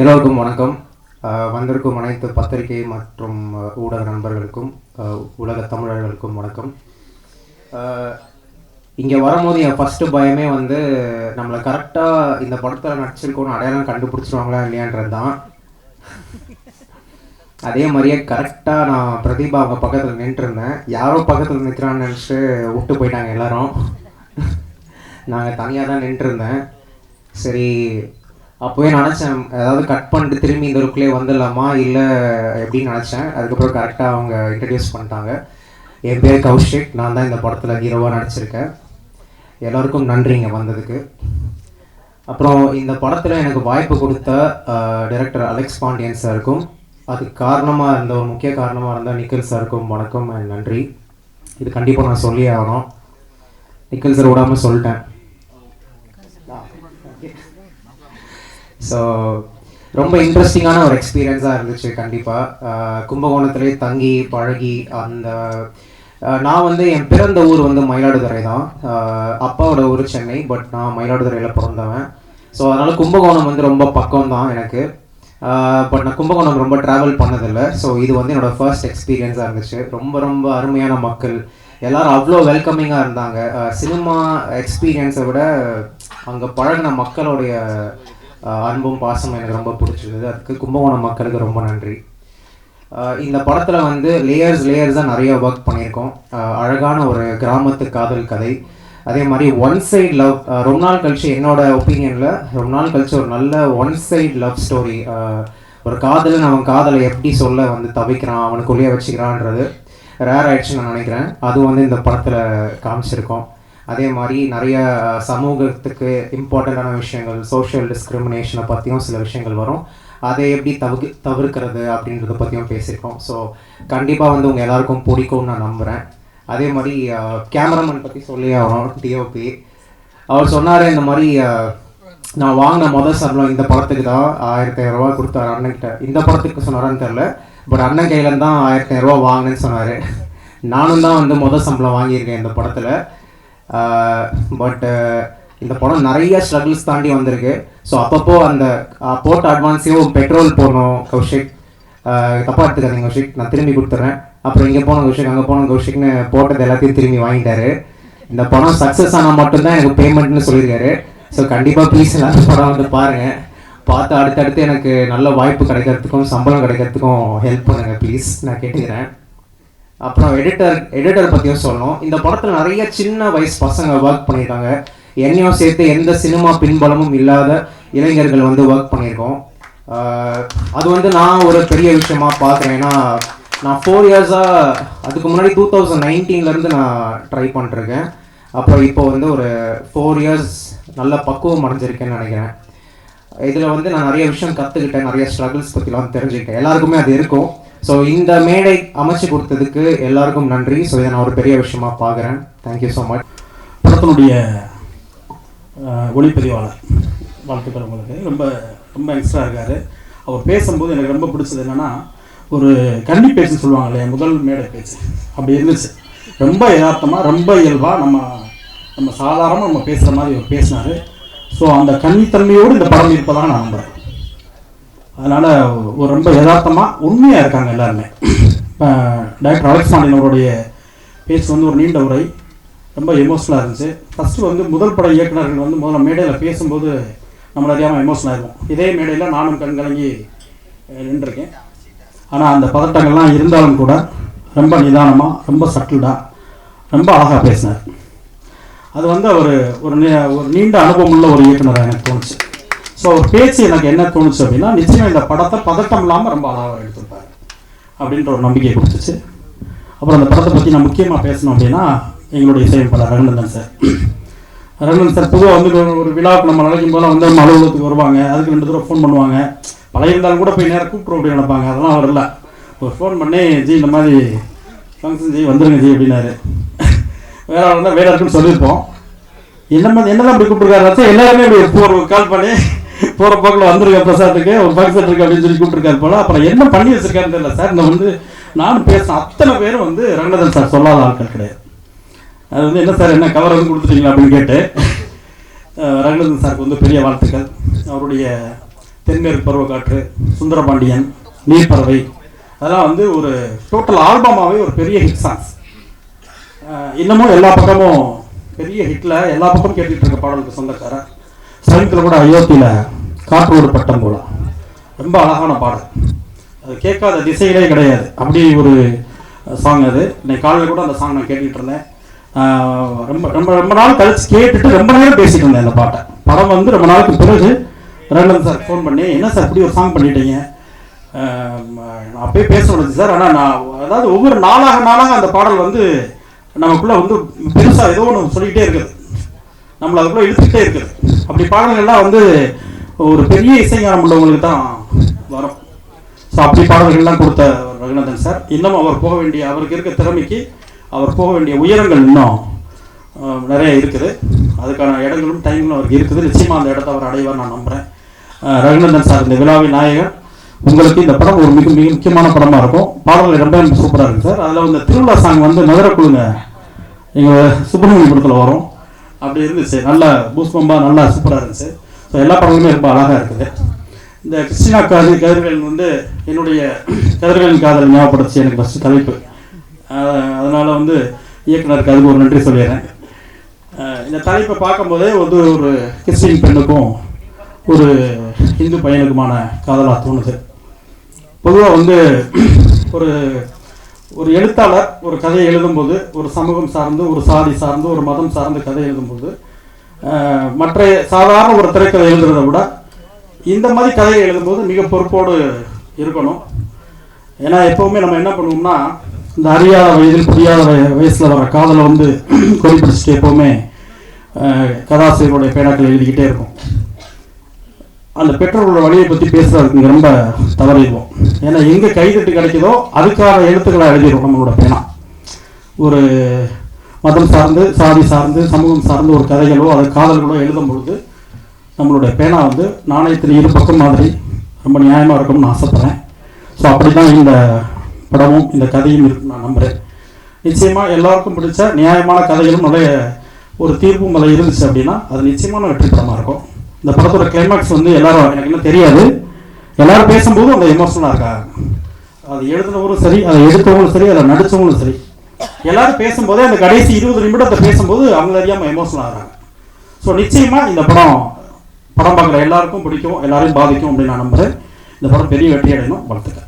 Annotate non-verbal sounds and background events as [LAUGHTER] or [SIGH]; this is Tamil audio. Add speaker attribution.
Speaker 1: எல்லோருக்கும் வணக்கம். வந்திருக்கும் அனைத்து பத்திரிகை மற்றும் ஊடக நண்பர்களுக்கும் உலக தமிழர்களுக்கும் வணக்கம். இங்கே வரும்போது என் ஃபஸ்ட்டு பயமே வந்து நம்மளை கரெக்டாக இந்த படத்தில் நடிச்சிருக்கோன்னு அடையாளம் கண்டுபிடிச்சிருவாங்களா இல்லையான்றது தான். அதே மாதிரியே கரெக்டாக நான் பிரதீபா அவங்க பக்கத்தில் நின்றுருந்தேன். யாரோ பக்கத்தில் நிற்கிறான்னு நினச்சிட்டு விட்டு போயிட்டாங்க எல்லாரும். நாங்கள் தனியாக தான் நின்றுருந்தேன். சரி அப்போவே நினச்சேன் அதாவது கட் பண்ணிட்டு திரும்பி இந்த லுக்லேயே வந்துடலாமா இல்லை எப்படின்னு நினச்சேன். அதுக்கப்புறம் கரெக்டாக அவங்க இன்ட்ரடியூஸ் பண்ணிட்டாங்க. என் பேர் கௌஷிக் நான் தான் இந்த படத்தில் ஹீரோவாக நடிச்சிருக்கேன். எல்லாருக்கும் நன்றிங்க வந்ததுக்கு. அப்புறம் இந்த படத்தில் எனக்கு வாய்ப்பு கொடுத்த டைரக்டர் அலெக்ஸ் பாண்டியன் சாருக்கும் அதுக்கு காரணமாக இருந்த ஒரு முக்கிய காரணமாக இருந்த நிக்கில் சாருக்கும் வணக்கம் நன்றி. இது கண்டிப்பாக நான் சொல்லியே ஆகணும். நிக்கில் சார் விடாமல் சொல்லிட்டேன். ஸோ ரொம்ப இன்ட்ரெஸ்டிங்கான ஒரு எக்ஸ்பீரியன்ஸாக இருந்துச்சு கண்டிப்பாக கும்பகோணத்திலே தங்கி பழகி அந்த நான் வந்து என் பிறந்த ஊர் வந்து மயிலாடுதுறை தான். அப்பாவோட ஊர் சென்னை பட் நான் மயிலாடுதுறையில் பிறந்தவன். ஸோ அதனால் கும்பகோணம் வந்து ரொம்ப பக்கம் தான் எனக்கு. பட் நான் கும்பகோணம் ரொம்ப ட்ராவல் பண்ணதில்லை. ஸோ இது வந்து என்னோட ஃபர்ஸ்ட் எக்ஸ்பீரியன்ஸாக இருந்துச்சு. ரொம்ப ரொம்ப அருமையான மக்கள். எல்லாரும் அவ்வளோ வெல்கமிங்காக இருந்தாங்க. சினிமா எக்ஸ்பீரியன்ஸை விட அங்கே பழகின மக்களுடைய அன்பும் பாசமும் எனக்கு ரொம்ப பிடிச்சிருந்தது. அதுக்கு கும்பகோணம் மக்களுக்கு ரொம்ப நன்றி. இந்த படத்தில் வந்து லேயர்ஸ் லேயர்ஸ் தான் நிறைய ஒர்க் பண்ணியிருக்கோம். அழகான ஒரு கிராமத்து காதல் கதை. அதே மாதிரி ஒன் சைடு லவ் ரொம்ப நாள் கழிச்சு என்னோட ஒப்பீனியனில் ரொம்ப நாள் கழிச்சு ஒரு நல்ல ஒன் சைடு லவ் ஸ்டோரி ஒரு காதலன் அவன் காதலை எப்படி சொல்ல வந்து தவிக்கிறான் அவனுக்குள்ளேயே வச்சுக்கிறான்றது ரேர் ஆயிடுச்சுன்னு நான் நினைக்கிறேன். அது வந்து இந்த படத்தில் காமிச்சிருக்கோம். அதே மாதிரி நிறைய சமூகத்துக்கு இம்பார்ட்டண்ட்டான விஷயங்கள் சோஷியல் டிஸ்கிரிமினேஷனை பற்றியும் சில விஷயங்கள் வரும். அதை எப்படி தவிர்க்கு தவிர்க்கிறது அப்படின்றத பற்றியும் பேசியிருக்கோம் ஸோ கண்டிப்பாக வந்து உங்கள் எல்லாருக்கும் பிடிக்கும்னு நான் நம்புகிறேன் அதே மாதிரி கேமராமேன் பற்றி சொல்லி ஆகணும் டிஓபி அவர் சொன்னார் இந்த மாதிரி நான் வாங்கின முதல் சம்பளம் இந்த படத்துக்கு தான் ஆயிரத்தி ஐநூறுரூவா கொடுத்தாரு அண்ணன்கிட்ட. இந்த படத்துக்கு சொன்னாரான்னு தெரில பட் அண்ணன் கையில தான் ஆயிரத்தி ஐநூறுரூவா வாங்கினேன்னு சொன்னார். நானும் தான் வந்து முதல் சம்பளம் வாங்கியிருக்கேன் இந்த படத்தில். பட் இந்த படம் நிறைய ஸ்ட்ரகிள்ஸ் தாண்டி வந்திருக்கு. ஸோ அப்பப்போ அந்த போர்ட் போட்ட அட்வான்ஸையும் பெட்ரோல் போடணும் கௌஷிக். அஹ், தப்பா எடுத்துக்காதீங்க கௌஷிக். நான் திரும்பி கொடுத்துட்றேன் அப்புறம் இங்கே போன கௌஷிக். அங்கே போன கௌஷிக்னு போட்டது எல்லாத்தையும் திரும்பி வாங்கிட்டாரு. இந்த படம் சக்ஸஸ் ஆனால் மட்டும்தான் எனக்கு பேமெண்ட்னு சொல்லியிருக்காரு. ஸோ கண்டிப்பாக ப்ளீஸ் எல்லாரும் படம் வந்து பாருங்கள் பார்த்து அடுத்தடுத்து எனக்கு நல்ல வாய்ப்பு கிடைக்கிறதுக்கும் சம்பளம் கிடைக்கிறதுக்கும் ஹெல்ப் பண்ணுங்கள் ப்ளீஸ் நான் கேட்டுக்கிறேன். அப்புறம் எடிட்டர் எடிட்டர் பற்றியும் சொல்லணும். இந்த படத்தில் நிறைய சின்ன வயசு பசங்க ஒர்க் பண்ணியிருக்காங்க என்னையும் சேர்த்து எந்த சினிமா பின்பலமும் இல்லாத இளைஞர்கள் வந்து ஒர்க் பண்ணியிருக்கோம். அது வந்து நான் ஒரு பெரிய விஷயமா பார்க்குறேன் ஏன்னா நான் ஃபோர் இயர்ஸாக அதுக்கு முன்னாடி டூ தௌசண்ட் நைன்டீன்லேருந்து நான் ட்ரை பண்ணிருக்கேன். அப்புறம் இப்போ வந்து ஒரு ஃபோர் இயர்ஸ் நல்ல பக்குவம் அடைஞ்சிருக்கேன்னு நினைக்கிறேன். இதில் வந்து நான் நிறைய விஷயம் கற்றுக்கிட்டேன் நிறைய ஸ்ட்ரகிள்ஸ் பற்றிலாம் தெரிஞ்சுக்கிட்டேன். எல்லாருக்குமே அது இருக்கும். ஸோ இந்த மேடை அமைச்சு கொடுத்ததுக்கு எல்லாருக்கும் நன்றி. ஸோ இதை நான் ஒரு பெரிய விஷயமா பார்க்குறேன். தேங்க்யூ ஸோ மச்
Speaker 2: படத்தினுடைய ஒளிப்பதிவாளர் வாழ்த்துக்கள் உங்களுக்கு. ரொம்ப ரொம்ப எக்ஸ்ட்ரா இருக்கார். அவர் பேசும்போது எனக்கு ரொம்ப பிடிச்சது என்னென்னா ஒரு கன்னி பேச்சுன்னு சொல்லுவாங்க இல்லையா முதல் மேடை பேச்சு. அப்படி இருந்துச்சு. ரொம்ப யதார்த்தமாக ரொம்ப இயல்பாக நம்ம நம்ம சாதாரணமாக நம்ம பேசுகிற மாதிரி அவர் பேசினார். ஸோ அந்த கன்னித்தன்மையோடு இந்த படம் இருப்பதாக நான் நம்புகிறேன் அதனால் ஒரு ரொம்ப யதார்த்தமாக உண்மையாக இருக்காங்க எல்லாருமே. இப்போ டாக்டர் அலெக்ஸ் அவருடைய பேச்சு வந்து ஒரு நீண்ட உரை. ரொம்ப எமோஷனலாக இருந்துச்சு. ஃபஸ்ட்டு வந்து முதல் பட இயக்குனர்கள் வந்து முதல்ல மேடையில் பேசும்போது நம்மள அறியாமல் எமோஷனல் இருக்கும் இதே மேடையில் நானும் கண் கலங்கி நின்றுருக்கேன். ஆனால் அந்த பதட்டங்கள்லாம் இருந்தாலும் கூட ரொம்ப நிதானமாக ரொம்ப சட்டில்டாக ரொம்ப அழகாக பேசினார். அது வந்து அவர் ஒரு ஒரு நீண்ட அனுபவம் உள்ள ஒரு இயக்குனராக எனக்கு தோணுச்சு. ஸோ அவர் பேச்சு எனக்கு என்ன தோணுச்சு அப்படின்னா நிச்சயம் இந்த படத்தை பதட்டம் இல்லாமல் ரொம்ப அழகாக எடுத்திருப்பாரு. அப்படின்ற ஒரு நம்பிக்கையை கொடுத்துச்சு. அப்புறம் அந்த படத்தை பற்றி நான் முக்கியமாக பேசணும் அப்படின்னா எங்களுடைய இசையமைப்பாளர் ரகுநந்தன் சார். ரகுநந்தன் சார் பொதுவாக வந்து ஒரு- விழாவுக்கு நம்ம நினைக்கும் போது வந்து நம்ம அலுவலகத்துக்கு வருவாங்க. அதுக்கு ரெண்டு தூரம் ஃபோன் பண்ணுவாங்க. பழைய இருந்தாலும் கூட போய் நேரம் கூப்பிட்டு அப்படி நினைப்பாங்க அதெல்லாம் அவர் இல்லை. ஒரு ஃபோன் பண்ணி ஜி இந்த மாதிரி ஃபங்க்ஷன் ஜி வந்துருங்க ஜி அப்படின்னாரு. வேற ஆள் இருந்தால் வேற இருக்குன்னு சொல்லியிருப்போம். என்ன மாதிரி என்னதான் அப்படி கூப்பிட்டுருக்காரு? எல்லாருமே அப்படி போகிற கால் பண்ணி போற போக்கில் வந்துருங்க பிரசாத்துக்கு ஒரு ஃபங்க்ஷன் இருக்கு அப்படின்னு சொல்லி கூப்பிட்டுருக்காரு போல. அப்புறம் என்ன பண்ணி வச்சிருக்காருன்னு தெரியல சார். இந்த வந்து நானும் பேசின அத்தனை பேரும் வந்து ரங்கநாதன் சார் சொல்லாத ஆட்கள் கிடையாது. அது வந்து என்ன சார் என்ன கவர் வந்து கொடுத்துட்டீங்களா அப்படின்னு கேட்டு ரங்கநாதன் சாருக்கு வந்து பெரிய வாழ்த்துக்கள். அவருடைய தென்மேற்கு பருவக்காற்று சுந்தரபாண்டியன் நீர்ப்பறவை அதெல்லாம் வந்து ஒரு டோட்டல் ஆல்பமாகவே ஒரு பெரிய ஹிட் சாங்ஸ் இன்னமும் எல்லா பக்கமும் பெரிய ஹிட்டில் எல்லா பக்கமும் கேட்டுக்கிட்டு இருக்க பாடலுக்கு சொந்தக்காரர். சமீபத்தில் கூட அயோத்தியில் காற்றோடு பட்டம் போல. ரொம்ப அழகான பாடல். அது கேட்காத திசைகளே கிடையாது. அப்படி ஒரு சாங் அது. இன்னைக்கு காலையில் கூட அந்த சாங் நான் கேட்டுட்டு இருந்தேன். ரொம்ப ரொம்ப ரொம்ப நாள் கழிச்சு கேட்டுட்டு ரொம்ப நேரம் பேசிட்டு இருந்தேன் அந்த பாட்டை. படம் வந்து ரொம்ப நாளுக்கு பிறகு ரேண்டம் சார் ஃபோன் பண்ணி என்ன சார் இப்படி ஒரு சாங் பண்ணிட்டீங்க? நான் அப்பயே பேச முடிஞ்சு சார். ஆனால் நான் அதாவது ஒவ்வொரு நாளாக நாளாக அந்த பாடல் வந்து நமக்குள்ள வந்து பெருசாக ஏதோ ஒன்று சொல்லிக்கிட்டே இருக்குது. நம்மளை அதுக்குள்ளே இழுத்துக்கிட்டே இருக்குது. அப்படி பாடல்கள்லாம் வந்து ஒரு பெரிய இசைஞானம் உள்ளவங்களுக்கு தான் வரும். ஸோ அப்படி பாடல்கள்லாம் கொடுத்த ரகுநாதன் சார். இன்னும் அவர் போக வேண்டிய அவருக்கு இருக்க திறமைக்கு அவர் போக வேண்டிய உயரங்கள் இன்னும் நிறைய இருக்குது. அதுக்கான இடங்களும் டைம்களும் அவருக்கு இருக்குது. நிச்சயமாக அந்த இடத்த அவர் அடைவார் நான் நம்புகிறேன் ரகுநந்தன் சார் இந்த விழாவின் நாயகர் உங்களுக்கு இந்த படம் ஒரு மிக மிக முக்கியமான படமாக இருக்கும். பாடல்கள் ரொம்ப சூப்பராக இருக்குது சார். அதில் வந்து திருவிழா சாங் வந்து நகரக்குழுங்க எங்கள் சுப்பிரமணியபுரத்தில் வரும். அப்படி இருந்துச்சு. நல்ல பூஸ்பம்பா நல்லா சூப்பராக இருந்துச்சு. எல்லா படங்களுமே ரொம்ப அழகாக இருக்குது. இந்த கிறிஸ்டினா காது கதிர்வேலன் வந்து என்னுடைய கதிர்களின் காதலை ஞாபகப்படுத்தி எனக்கு ஃபஸ்ட்டு தலைப்பு. அதனால் வந்து இயக்குனருக்கு அதுக்கு ஒரு நன்றி சொல்லிடுறேன். இந்த தலைப்பை பார்க்கும்போதே வந்து ஒரு கிறிஸ்டின் பெண்ணுக்கும் ஒரு இந்து பையனுக்குமான காதலாக தோணுது. பொதுவாக வந்து ஒரு ஒரு எழுத்தாளர் ஒரு கதையை எழுதும்போது ஒரு சமூகம் சார்ந்து ஒரு சாதி சார்ந்து ஒரு மதம் சார்ந்து கதை எழுதும்போது மற்ற சாதாரண ஒரு திரைக்கதை எழுதுறதை விட இந்த மாதிரி கதையை எழுதும்போது மிக பொறுப்போடு இருக்கணும். ஏன்னா எப்போவுமே நம்ம என்ன பண்ணுவோம்னா இந்த அறியாத வயதில் புரியாத வயசில் வர காதலை வந்து [CLEARS THROAT] கொடி எப்போவுமே கதாசிரியருடைய பேனாக்கள் எழுதிக்கிட்டே இருக்கும். அந்த பெற்றோர்களோட வழியை பற்றி பேசுறதுக்கு இங்க ரொம்ப தவறிடுவோம். ஏன்னா எங்கே கைதட்டு கிடைக்குதோ அதுக்கான எழுத்துக்களை எழுதிடுவோம் நம்மளோட பேனா. ஒரு மதம் சார்ந்து சாதி சார்ந்து சமூகம் சார்ந்து ஒரு கதைகளோ அது காதல்களோ எழுதும் பொழுது நம்மளுடைய பேனா வந்து நாணயத்தின் இரு பக்கம் மாதிரி ரொம்ப நியாயமாக இருக்கும்னு ஆசைப்பட்றேன். ஸோ அப்படி தான் இந்த படமும் இந்த கதையும் இருக்கு நான் நம்புகிறேன் நிச்சயமாக எல்லாருக்கும் பிடிச்ச நியாயமான கதைகளும் நிறைய ஒரு தீர்ப்பும் அதில் இருந்துச்சு அப்படின்னா அது நிச்சயமான வெற்றி படமாக இருக்கும். இந்த படத்தோட கிளைமேக்ஸ் வந்து எல்லாரும் எனக்கு இன்னும் தெரியாது. எல்லாரும் பேசும்போது அந்த எமோஷனலாக இருக்காங்க. அது எழுதினவரும் சரி அதை எடுத்தவங்களும் சரி அதை நடித்தவங்களும் சரி. எல்லாரும் பேசும்போதே அந்த கடைசி இருபது நிமிடத்தை பேசும்போது அவங்கள அறியாமல் எமோஷனல் ஆகிறாங்க. ஸோ நிச்சயமாக இந்த படம் படம் பார்க்குற எல்லாருக்கும் பிடிக்கும் எல்லாரையும் பாதிக்கும் அப்படின்னு நான் நம்புகிறேன் இந்த படம் பெரிய வெற்றி அடையணும் வாழ்த்துக்கள்.